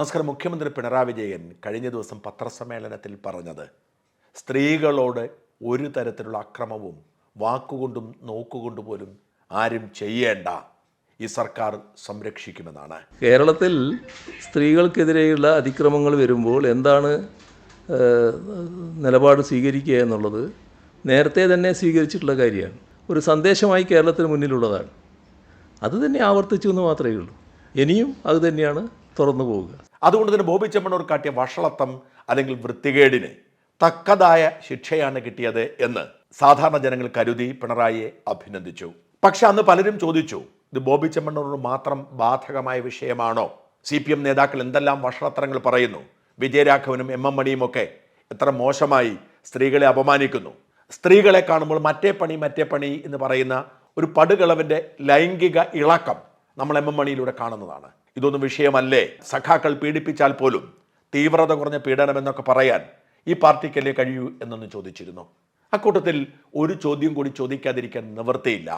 നമസ്കാരം. മുഖ്യമന്ത്രി പിണറായി വിജയൻ കഴിഞ്ഞ ദിവസം പത്രസമ്മേളനത്തിൽ പറഞ്ഞത് സ്ത്രീകളോട് ഒരു തരത്തിലുള്ള അക്രമവും വാക്കുകൊണ്ടും നോക്കുകൊണ്ടും പോലും ആരും ചെയ്യേണ്ട. ഈ സർക്കാർ സംരക്ഷിക്കുമെന്നാണ്. കേരളത്തിൽ സ്ത്രീകൾക്കെതിരെയുള്ള അതിക്രമങ്ങൾ വരുമ്പോൾ എന്താണ് നിലപാട് സ്വീകരിക്കുക എന്നുള്ളത് നേരത്തെ തന്നെ സ്വീകരിച്ചിട്ടുള്ള കാര്യമാണ്. ഒരു സന്ദേശമായി കേരളത്തിന് മുന്നിലുള്ളതാണ്. അത് തന്നെ ആവർത്തിച്ചു എന്ന് മാത്രമേ ഉള്ളൂ. ഇനിയും അത് തന്നെയാണ് തുറന്നു പോവുക. അതുകൊണ്ട് തന്നെ ബോബി ചെമ്മണ്ണൂർ കാട്ടിയ വഷളത്തം അല്ലെങ്കിൽ വൃത്തികേടിന് തക്കതായ ശിക്ഷയാണ് കിട്ടിയത് എന്ന് സാധാരണ ജനങ്ങൾ കരുതി പിണറായിയെ അഭിനന്ദിച്ചു. പക്ഷെ അന്ന് പലരും ചോദിച്ചു ഇത് ബോബി ചെമ്മണ്ണൂറിന് മാത്രം ബാധകമായ വിഷയമാണോ? സി പി എം നേതാക്കൾ എന്തെല്ലാം വഷളത്തരങ്ങൾ പറയുന്നു? വിജയരാഘവനും എം എം മണിയും ഒക്കെ എത്ര മോശമായി സ്ത്രീകളെ അപമാനിക്കുന്നു. സ്ത്രീകളെ കാണുമ്പോൾ മറ്റേ പണി മറ്റേ പണി എന്ന് പറയുന്ന ഒരു പടുകളവിന്റെ ലൈംഗിക ഇളക്കം നമ്മൾ എം എം മണിയിലൂടെ കാണുന്നതാണ്. ഇതൊന്നും വിഷയമല്ലേ? സഖാക്കൾ പീഡിപ്പിച്ചാൽ പോലും തീവ്രത കുറഞ്ഞ പീഡനം എന്നൊക്കെ പറയാൻ ഈ പാർട്ടിക്കല്ലേ കഴിയൂ എന്നൊന്ന് ചോദിച്ചിരുന്നു. അക്കൂട്ടത്തിൽ ഒരു ചോദ്യം കൂടി ചോദിക്കാതിരിക്കാൻ നിവൃത്തിയില്ല.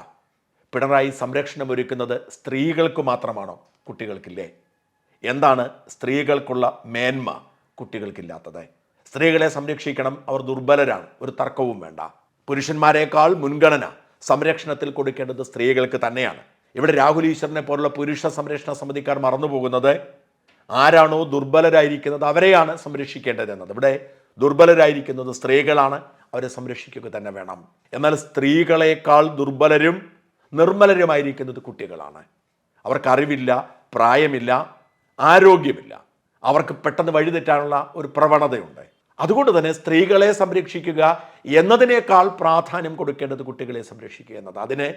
പിണറായി സംരക്ഷണം ഒരുക്കുന്നത് സ്ത്രീകൾക്ക് മാത്രമാണോ കുട്ടികൾക്കില്ലേ? എന്താണ് സ്ത്രീകൾക്കുള്ള മേന്മ കുട്ടികൾക്കില്ലാത്തത്? സ്ത്രീകളെ സംരക്ഷിക്കണം അവർ ദുർബലരാണ് ഒരു തർക്കവും വേണ്ട. പുരുഷന്മാരെക്കാൾ മുൻഗണന സംരക്ഷണത്തിൽ കൊടുക്കേണ്ടത് സ്ത്രീകൾക്ക് തന്നെയാണ്. ഇവിടെ രാഹുൽ ഈശ്വരനെ പോലുള്ള പുരുഷ സംരക്ഷണ സമിതിക്കാർ മറന്നുപോകുന്നത് ആരാണോ ദുർബലരായിരിക്കുന്നത് അവരെയാണ് സംരക്ഷിക്കേണ്ടത് എന്നത് ഇവിടെ ദുർബലരായിരിക്കുന്നത് സ്ത്രീകളാണ്. അവരെ സംരക്ഷിക്കുക തന്നെ വേണം. എന്നാൽ സ്ത്രീകളെക്കാൾ ദുർബലരും നിർമ്മലരുമായിരിക്കുന്നത് കുട്ടികളാണ്. അവർക്ക് അറിവില്ല പ്രായമില്ല ആരോഗ്യമില്ല. അവർക്ക് പെട്ടെന്ന് വഴിതെറ്റാനുള്ള ഒരു പ്രവണതയുണ്ട്. അതുകൊണ്ട് തന്നെ സ്ത്രീകളെ സംരക്ഷിക്കുക എന്നതിനേക്കാൾ പ്രാധാന്യം കൊടുക്കേണ്ടത് കുട്ടികളെ സംരക്ഷിക്കുക എന്നത് അതിന്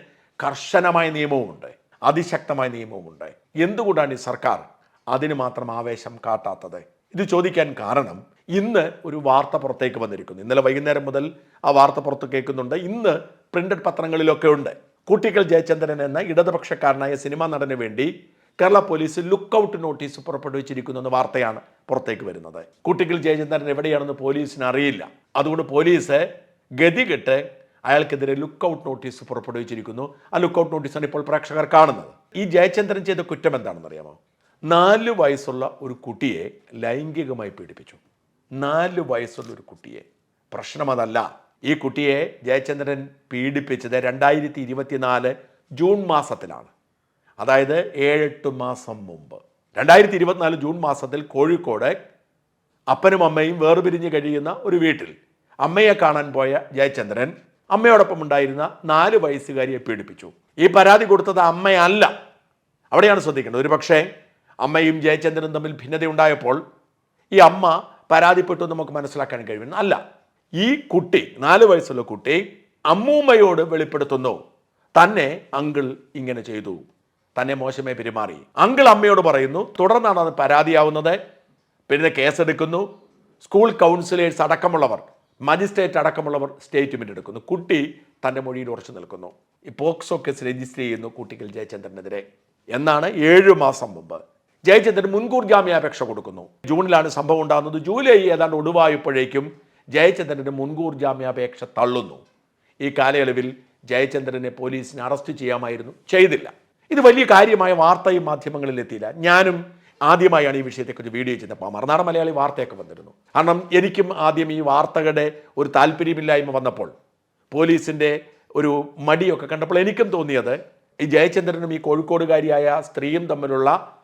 കർശനമായ നിയമവുമുണ്ട് അതിശക്തമായ നിയമവുമുണ്ട്. എന്തുകൊണ്ടാണ് ഈ സർക്കാർ അതിന് മാത്രം ആവേശം കാട്ടാത്തത്? ഇത് ചോദിക്കാൻ കാരണം ഇന്ന് ഒരു വാർത്ത പുറത്തേക്ക് വന്നിരിക്കുന്നു. ഇന്നലെ വൈകുന്നേരം മുതൽ ആ വാർത്ത പുറത്ത് കേൾക്കുന്നുണ്ട്. ഇന്ന് പ്രിന്റഡ് പത്രങ്ങളിലൊക്കെ ഉണ്ട്. കുട്ടികൾ ജയചന്ദ്രൻ എന്ന ഇടതുപക്ഷക്കാരനായ സിനിമാ നടന് വേണ്ടി കേരള പോലീസ് ലുക്കൌട്ട് നോട്ടീസ് പുറപ്പെടുവിച്ചിരിക്കുന്നു എന്ന വാർത്തയാണ് പുറത്തേക്ക് വരുന്നത്. കുട്ടികൾ ജയചന്ദ്രൻ എവിടെയാണെന്ന് പോലീസിന് അറിയില്ല. അതുകൊണ്ട് പോലീസ് ഗതികെട്ട് അയാൾക്കെതിരെ ലുക്ക് ഔട്ട് നോട്ടീസ് പുറപ്പെടുവിച്ചിരിക്കുന്നു. ആ ലുക്ക് ഔട്ട് നോട്ടീസാണ് ഇപ്പോൾ പ്രേക്ഷകർ കാണുന്നത്. ഈ ജയചന്ദ്രൻ ചെയ്ത കുറ്റം എന്താണെന്ന് അറിയാമോ? നാല് വയസ്സുള്ള ഒരു കുട്ടിയെ ലൈംഗികമായി പീഡിപ്പിച്ചു. നാല് വയസ്സുള്ള ഒരു കുട്ടിയെ. പ്രശ്നം അതല്ല. ഈ കുട്ടിയെ ജയചന്ദ്രൻ പീഡിപ്പിച്ചത് രണ്ടായിരത്തി ഇരുപത്തിനാല് ജൂൺ മാസത്തിലാണ്. അതായത് ഏഴെട്ട് മാസം മുമ്പ്. രണ്ടായിരത്തി ഇരുപത്തിനാല് ജൂൺ മാസത്തിൽ കോഴിക്കോട് അപ്പനും അമ്മയും വേർപിരിഞ്ഞ് കഴിയുന്ന ഒരു വീട്ടിൽ അമ്മയെ കാണാൻ പോയ ജയചന്ദ്രൻ അമ്മയോടൊപ്പം ഉണ്ടായിരുന്ന നാല് വയസ്സുകാരിയെ പീഡിപ്പിച്ചു. ഈ പരാതി കൊടുത്തത് അമ്മയല്ല. അവിടെയാണ് ശ്രദ്ധിക്കേണ്ടത്. ഒരു പക്ഷേ അമ്മയും ജയചന്ദ്രനും തമ്മിൽ ഭിന്നതയുണ്ടായപ്പോൾ ഈ അമ്മ പരാതിപ്പെട്ടു നമുക്ക് മനസ്സിലാക്കാൻ കഴിയുന്നു അല്ല. ഈ കുട്ടി നാല് വയസ്സുള്ള കുട്ടി അമ്മൂമ്മയോട് വെളിപ്പെടുത്തുന്നു. തന്നെ അങ്കിൾ ഇങ്ങനെ ചെയ്തു. തന്നെ മോശമായി പെരുമാറി. അങ്കിൾ അമ്മയോട് പറയുന്നു തുടർന്നാണ് അത് പരാതിയാവുന്നത്. പിന്നെ കേസെടുക്കുന്നു. സ്കൂൾ കൗൺസിലേഴ്സ് അടക്കമുള്ളവർ മജിസ്ട്രേറ്റ് അടക്കമുള്ളവർ സ്റ്റേറ്റ്മെന്റ് എടുക്കുന്നു. കുട്ടി തന്റെ മൊഴിയിൽ ഉറച്ചു നിൽക്കുന്നു. പോക്സോ കേസ് രജിസ്റ്റർ ചെയ്യുന്നു കുട്ടിക്കൽ ജയചന്ദ്രനെതിരെ. എന്നാണ് ഏഴ് മാസം മുമ്പ്. ജയചന്ദ്രൻ മുൻകൂർ ജാമ്യാപേക്ഷ കൊടുക്കുന്നു. ജൂണിലാണ് സംഭവം ഉണ്ടാകുന്നത്. ജൂലൈ ഏതാണ്ട് ഒടുവായപ്പോഴേക്കും ജയചന്ദ്രന്റെ മുൻകൂർ ജാമ്യാപേക്ഷ തള്ളുന്നു. ഈ കാലയളവിൽ ജയചന്ദ്രനെ പോലീസിന് അറസ്റ്റ് ചെയ്യാമായിരുന്നു. ചെയ്തില്ല. ഇത് വലിയ കാര്യമായ വാർത്തയും മാധ്യമങ്ങളിൽ എത്തിയില്ല ഞാനും ആദ്യമായാണ് ഈ വിഷയത്തെക്കുറിച്ച് വീഡിയോ ചെയ്തപ്പോൾ മറുനാട് മലയാളി വാർത്തയൊക്കെ വന്നിരുന്നു. കാരണം എനിക്കും ആദ്യം ഈ വാർത്തകളുടെ ഒരു താല്പര്യമില്ലായ്മ വന്നപ്പോൾ പോലീസിന്റെ ഒരു മടിയൊക്കെ കണ്ടപ്പോൾ എനിക്കും തോന്നിയത് ഈ ജയചന്ദ്രനും ഈ കോഴിക്കോടുകാരിയായ സ്ത്രീയും തമ്മിലുള്ള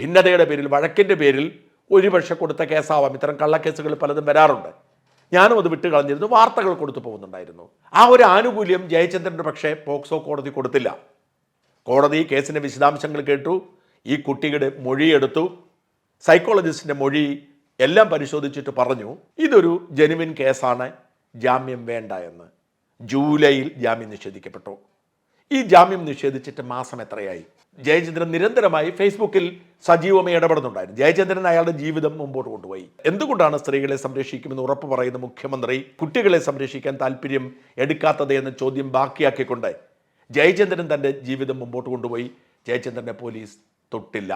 ഭിന്നതയുടെ പേരിൽ വഴക്കിന്റെ പേരിൽ ഒരുപക്ഷെ കൊടുത്ത കേസാവാം. ഇത്തരം കള്ളക്കേസുകൾ പലതും വരാറുണ്ട്. ഞാനും അത് വിട്ട് കളഞ്ഞിരുന്നു വാർത്തകൾ കൊടുത്തു പോകുന്നുണ്ടായിരുന്നു. ആ ഒരു ആനുകൂല്യം ജയചന്ദ്രന്റെ പക്ഷേ പോക്സോ കോടതി കൊടുത്തില്ല. കോടതി കേസിന്റെ വിശദാംശങ്ങൾ കേട്ടു. ഈ കുട്ടിയുടെ മൊഴിയെടുത്തു സൈക്കോളജിസ്റ്റിന്റെ മൊഴി എല്ലാം പരിശോധിച്ചിട്ട് പറഞ്ഞു ഇതൊരു ജെനുവിൻ കേസാണ് ജാമ്യം വേണ്ട എന്ന്. ജൂലൈയിൽ ജാമ്യം നിഷേധിക്കപ്പെട്ടു. ഈ ജാമ്യം നിഷേധിച്ചിട്ട് മാസം എത്രയായി? ജയചന്ദ്രൻ നിരന്തരമായി ഫേസ്ബുക്കിൽ സജീവമായി ഇടപെടുന്നുണ്ടായിരുന്നു. ജയചന്ദ്രൻ അയാളുടെ ജീവിതം മുമ്പോട്ട് കൊണ്ടുപോയി. എന്തുകൊണ്ടാണ് സ്ത്രീകളെ സംരക്ഷിക്കുമെന്ന് ഉറപ്പ് പറയുന്ന മുഖ്യമന്ത്രി കുട്ടികളെ സംരക്ഷിക്കാൻ താല്പര്യം എടുക്കാത്തത് എന്ന ചോദ്യം ബാക്കിയാക്കിക്കൊണ്ട് ജയചന്ദ്രൻ തന്റെ ജീവിതം മുമ്പോട്ട് കൊണ്ടുപോയി. ജയചന്ദ്രനെ പോലീസ് തൊട്ടില്ല.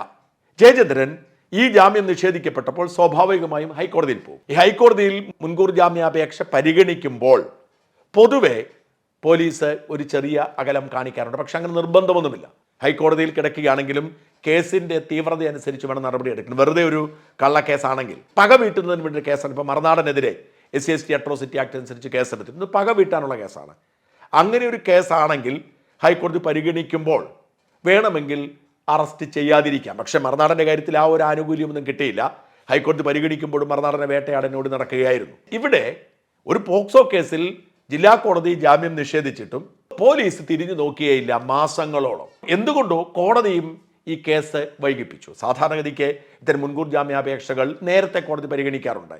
ജയചന്ദ്രൻ ഈ ജാമ്യം നിഷേധിക്കപ്പെട്ടപ്പോൾ സ്വാഭാവികമായും ഹൈക്കോടതിയിൽ പോകും. ഈ ഹൈക്കോടതിയിൽ മുൻകൂർ ജാമ്യാപേക്ഷ പരിഗണിക്കുമ്പോൾ പൊതുവെ പോലീസ് ഒരു ചെറിയ അകലം കാണിക്കാറുണ്ട്. പക്ഷെ അങ്ങനെ നിർബന്ധമൊന്നുമില്ല. ഹൈക്കോടതിയിൽ കിടക്കുകയാണെങ്കിലും കേസിന്റെ തീവ്രത അനുസരിച്ച് വേണം നടപടി എടുക്കണം. വെറുതെ ഒരു കള്ളക്കേസാണെങ്കിൽ. പക വീട്ടുന്നതിന് വേണ്ടി കേസാണ് ഇപ്പോൾ മറുനാടനെതിരെ S C S T atrocity act അനുസരിച്ച് കേസെടുത്തിരുന്നു പക വീട്ടാനുള്ള കേസാണ്. അങ്ങനെ ഒരു കേസാണെങ്കിൽ ഹൈക്കോടതി പരിഗണിക്കുമ്പോൾ വേണമെങ്കിൽ അറസ്റ്റ് ചെയ്യാതിരിക്കാം. പക്ഷെ മറുനാടന്റെ കാര്യത്തിൽ ആ ഒരു ആനുകൂല്യമൊന്നും കിട്ടിയില്ല. ഹൈക്കോടതി പരിഗണിക്കുമ്പോഴും മറുനാടനെ വേട്ടയാടനോട് നടക്കുകയായിരുന്നു. ഇവിടെ ഒരു പോക്സോ കേസിൽ ജില്ലാ കോടതി ജാമ്യം നിഷേധിച്ചിട്ടും പോലീസ് തിരിഞ്ഞു നോക്കിയേയില്ല മാസങ്ങളോളം. എന്തുകൊണ്ടോ കോടതിയും ഈ കേസ് വൈകിപ്പിച്ചു. സാധാരണഗതിക്ക് ഇത്തരം മുൻകൂർ ജാമ്യാപേക്ഷകൾ നേരത്തെ കോടതി പരിഗണിക്കാറുണ്ട്.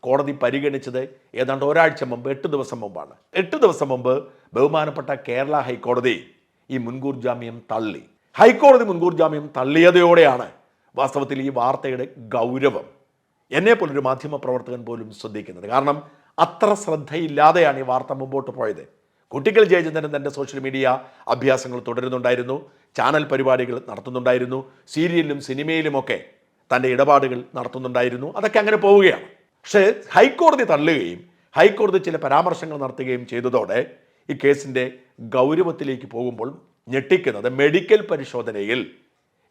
കോടതി പരിഗണിച്ചത് ഏതാണ്ട് ഒരാഴ്ച മുമ്പ് എട്ട് ദിവസം മുമ്പാണ്. എട്ട് ദിവസം മുമ്പ് ബഹുമാനപ്പെട്ട കേരള ഹൈക്കോടതി ഈ മുൻകൂർ ജാമ്യം തള്ളി. ഹൈക്കോടതി മുൻകൂർ ജാമ്യം തള്ളിയതയോടെയാണ് വാസ്തവത്തിൽ ഈ വാർത്തയുടെ ഗൗരവം എന്നെ പോലൊരു മാധ്യമ പ്രവർത്തകൻ പോലും ശ്രദ്ധിക്കുന്നത്. കാരണം അത്ര ശ്രദ്ധയില്ലാതെയാണ് ഈ വാർത്ത മുമ്പോട്ട് പോയത്. കുട്ടികൾ ജയചന്ദ്രൻ തന്റെ സോഷ്യൽ മീഡിയ അഭ്യാസങ്ങൾ തുടരുന്നുണ്ടായിരുന്നു. ചാനൽ പരിപാടികൾ നടത്തുന്നുണ്ടായിരുന്നു. സീരിയലിലും സിനിമയിലുമൊക്കെ തന്റെ ഇടപാടുകൾ നടത്തുന്നുണ്ടായിരുന്നു. അതൊക്കെ അങ്ങനെ പോവുകയാണ്. പക്ഷേ ഹൈക്കോടതി തള്ളുകയും ഹൈക്കോടതി ചില പരാമർശങ്ങൾ നടത്തുകയും ചെയ്തതോടെ ഈ കേസിന്റെ ഗൗരവത്തിലേക്ക് പോകുമ്പോൾ ഞെട്ടിക്കുന്നത്. മെഡിക്കൽ പരിശോധനയിൽ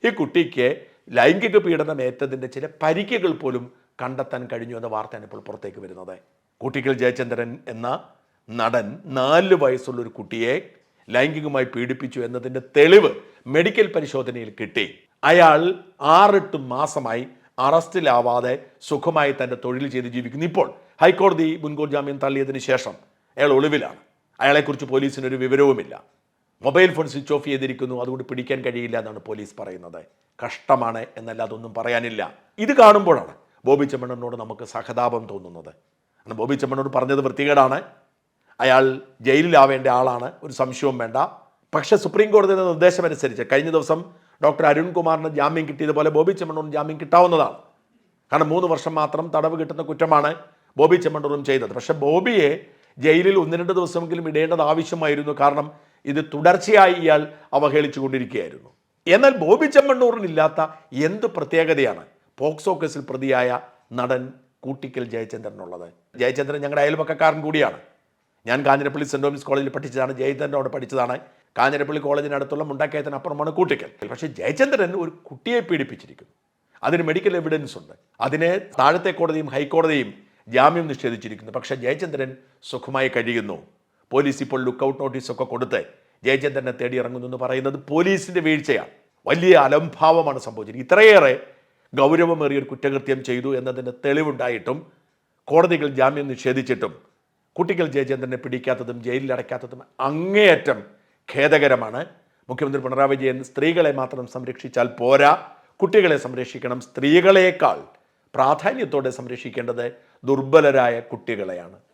ഈ കുട്ടിക്ക് ലൈംഗിക പീഡനം ഏറ്റതിന്റെ ചില പരിക്കുകൾ പോലും കണ്ടെത്താൻ കഴിഞ്ഞു എന്ന വാർത്തയാണ് ഇപ്പോൾ പുറത്തേക്ക് വരുന്നത്. കുട്ടിക്കൽ ജയചന്ദ്രൻ എന്ന നടൻ നാല് വയസ്സുള്ള ഒരു കുട്ടിയെ ലൈംഗികമായി പീഡിപ്പിച്ചു എന്നതിന്റെ തെളിവ് മെഡിക്കൽ പരിശോധനയിൽ കിട്ടി. അയാൾ ആറെട്ട് മാസമായി അറസ്റ്റിലാവാതെ സുഖമായി തന്റെ തൊഴിൽ ചെയ്ത് ജീവിക്കുന്നു. ഇപ്പോൾ ഹൈക്കോടതി മുൻകൂർ ജാമ്യം തള്ളിയതിന് ശേഷം അയാൾ ഒളിവിലാണ്. അയാളെക്കുറിച്ച് പോലീസിനൊരു വിവരവുമില്ല. മൊബൈൽ ഫോൺ സ്വിച്ച് ഓഫ് ചെയ്തിരിക്കുന്നു. അതുകൊണ്ട് പിടിക്കാൻ കഴിയില്ല എന്നാണ് പോലീസ് പറയുന്നത്. കഷ്ടമാണ് എന്നല്ലാതെ ഒന്നും പറയാനില്ല. ഇത് കാണുമ്പോഴാണ് ബോബി ചെമ്മണ്ണനോട് നമുക്ക് സഹതാപം തോന്നുന്നത്. കാരണം ബോബി ചെമ്മണ്ണോട് പറഞ്ഞത് വൃത്തികേടാണ്. അയാൾ ജയിലിലാവേണ്ട ആളാണ്. ഒരു സംശയവും വേണ്ട. പക്ഷേ സുപ്രീം കോടതിയുടെ നിർദ്ദേശമനുസരിച്ച് കഴിഞ്ഞ ദിവസം ഡോക്ടർ അരുൺകുമാറിന് ജാമ്യം കിട്ടിയതുപോലെ ബോബി ചെമ്മണ്ണൂർ ജാമ്യം കിട്ടാവുന്നതാണ്. കാരണം മൂന്ന് വർഷം മാത്രം തടവ് കിട്ടുന്ന കുറ്റമാണ് ബോബി ചെമ്മണ്ണൂറും ചെയ്തത്. പക്ഷേ ബോബിയെ ജയിലിൽ ഒന്ന് രണ്ട് ദിവസമെങ്കിലും ഇടേണ്ടത് ആവശ്യമായിരുന്നു. കാരണം ഇത് തുടർച്ചയായി ഇയാൾ അവഹേളിച്ചു കൊണ്ടിരിക്കുകയായിരുന്നു എന്നാൽ ബോബി ചെമ്മണ്ണൂറിനില്ലാത്ത എന്ത് പ്രത്യേകതയാണ് പോക്സോ കേസിൽ പ്രതിയായ നടൻ കൂട്ടിക്കൽ ജയചന്ദ്രനുള്ളത്? ജയചന്ദ്രൻ ഞങ്ങളുടെ അയൽപക്കക്കാരൻ കൂടിയാണ്. ഞാൻ കാഞ്ഞിരപ്പള്ളി സെന്റ് തോമസ് കോളേജിൽ പഠിച്ചതാണ് ജയചന്ദ്രൻ അവിടെ പഠിച്ചതാണ്. കാഞ്ഞിരപ്പള്ളി കോളേജിനടുത്തുള്ള മുണ്ടക്കയത്തിനപ്പുറമാണ് കൂട്ടിക്കൽ. പക്ഷേ ജയചന്ദ്രൻ ഒരു കുട്ടിയെ പീഡിപ്പിച്ചിരിക്കുന്നു. അതിന് മെഡിക്കൽ എവിഡൻസ് ഉണ്ട്. അതിനെ താഴത്തെ കോടതിയും ഹൈക്കോടതിയും ജാമ്യം നിഷേധിച്ചിരിക്കുന്നു. പക്ഷേ ജയചന്ദ്രൻ സുഖമായി കഴിയുന്നു. പോലീസ് ഇപ്പോൾ ലുക്കൗട്ട് നോട്ടീസൊക്കെ കൊടുത്ത് ജയചന്ദ്രനെ തേടി ഇറങ്ങുന്നു എന്ന് പറയുന്നത് പോലീസിന്റെ വീഴ്ചയാണ്. വലിയ അലംഭാവമാണ് സംഭവിച്ചത്. ഇത്രയേറെ ഗൗരവമേറിയ ഒരു കുറ്റകൃത്യം ചെയ്തു എന്നതിന് തെളിവുണ്ടായിട്ടും കോടതികൾ ജാമ്യം നിഷേധിച്ചിട്ടും കുട്ടികൾ ജയചന്ദ്രനെ പിടിക്കാത്തതും ജയിലിൽ അടയ്ക്കാത്തതും അങ്ങേയറ്റം ഖേദകരമാണ്. മുഖ്യമന്ത്രി പിണറായി വിജയൻ സ്ത്രീകളെ മാത്രം സംരക്ഷിച്ചാൽ പോരാ. കുട്ടികളെ സംരക്ഷിക്കണം. സ്ത്രീകളേക്കാൾ പ്രാധാന്യത്തോടെ സംരക്ഷിക്കേണ്ടത് ദുർബലരായ കുട്ടികളെയാണ്.